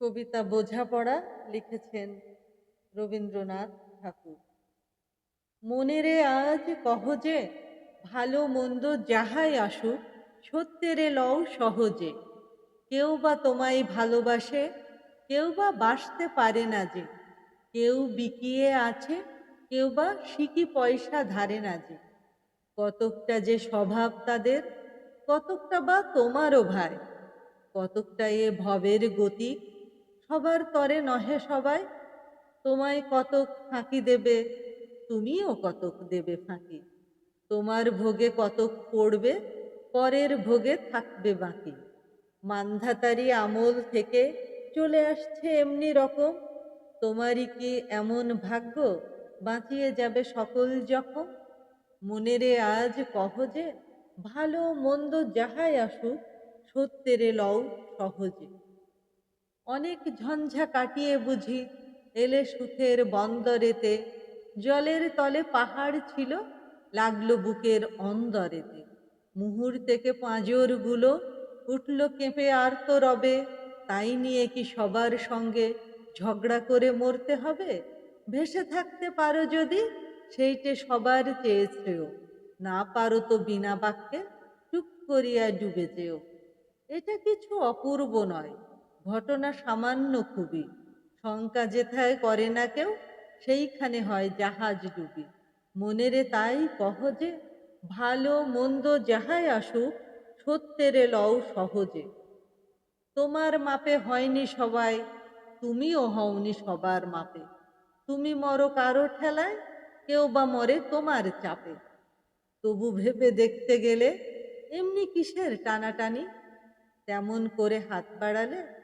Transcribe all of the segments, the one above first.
কবিতা বোঝাপড়া লিখেছেন রবীন্দ্রনাথ ঠাকুর। মনেরে আজ কহ যে, ভালো মন্দ যাহাই আসুক, সত্যেরে লও সহজে। কেউ বা তোমায় ভালোবাসে, কেউ বা বাসতে পারে না যে। কেউ বিকিয়ে আছে, কেউ বা সিকি পয়সা ধারে না যে। কতকটা যে স্বভাব তাদের, কতকটা বা তোমারও ভাই। কতকটা এ ভবের গতি সবার তরে নহে সবাই। তোমায় কতক ফাঁকি দেবে, তুমিও কতক দেবে ফাঁকি। তোমার ভোগে কতক পড়বে, পরের ভোগে থাকবে বাকি। মান্ধাতারি আমল থেকে চলে আসছে এমনি রকম। তোমারই কি এমন ভাগ্য বাঁচিয়ে যাবে সকল যখন? মনেরে আজ কহ যে, ভালো মন্দ যাহাই আসুক, সত্যেরে লও সহজে। অনেক ঝঞ্ঝা কাটিয়ে বুঝি এলে সুখের বন্দরেতে। জলের তলে পাহাড় ছিল, লাগল বুকের অন্দরেতে। মুহূর্তেকে পাঁজরগুলো উঠল কেঁপে আর তো রবে, তাই নিয়ে কি সবার সঙ্গে ঝগড়া করে মরতে হবে? ভেসে থাকতে পারো যদি, সেইটে সবার চেয়ে শ্রেয়। না পারো তো বিনা বাক্যে চুপ করিয়া ডুবে যেও। এটা কিছু অপূর্ব নয়। ঘটনা সামান্য খুবই। শঙ্কা যেথায় করে না কেউ, সেইখানে হয় জাহাজ ডুবি। মনেরে তাই কহ যে, ভালো মন্দ যাহাই আসুক, সত্যেরে লও সহজে। তোমার মাপে হয়নি সবাই, তুমিও হওনি সবার মাপে। তুমি মরো কারও ঠেলায়, কেউ বা মরে তোমার চাপে। তবু ভেবে দেখতে গেলে, এমনি কিসের টানাটানি? তেমন করে হাত বাড়ালে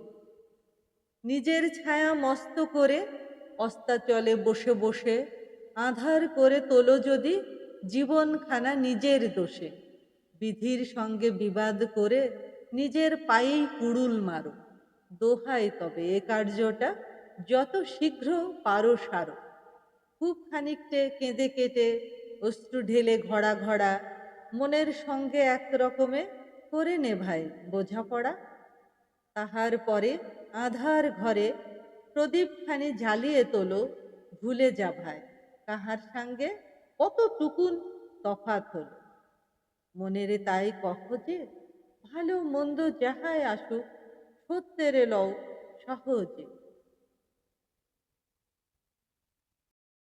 নিজের ছায়া মস্ত করে অস্তাচলে বসে বসে, আধার করে তোলো যদি জীবনখানা নিজের দোষে। বিধির সঙ্গে বিবাদ করে নিজের পায়েই কুড়ুল মারো। দোহাই তবে এ কার্যটা, যত শীঘ্র পারো সারো। খুব খানিকটে কেঁদে কেটে অশ্রু ঢেলে ঘড়া ঘড়া, মনের সঙ্গে এক রকমে করে নে ভাই বোঝাপড়া। তাহার পরে আধার ঘরে প্রদীপখানি জ্বালিয়ে তোলো ভুলে যা ভাই কাহার সঙ্গে কত টুকুন তফাত হল? মনেরে তাই কখ যে, ভালো মন্দ যাহাই আসুক, সত্যেরে লও সহজে।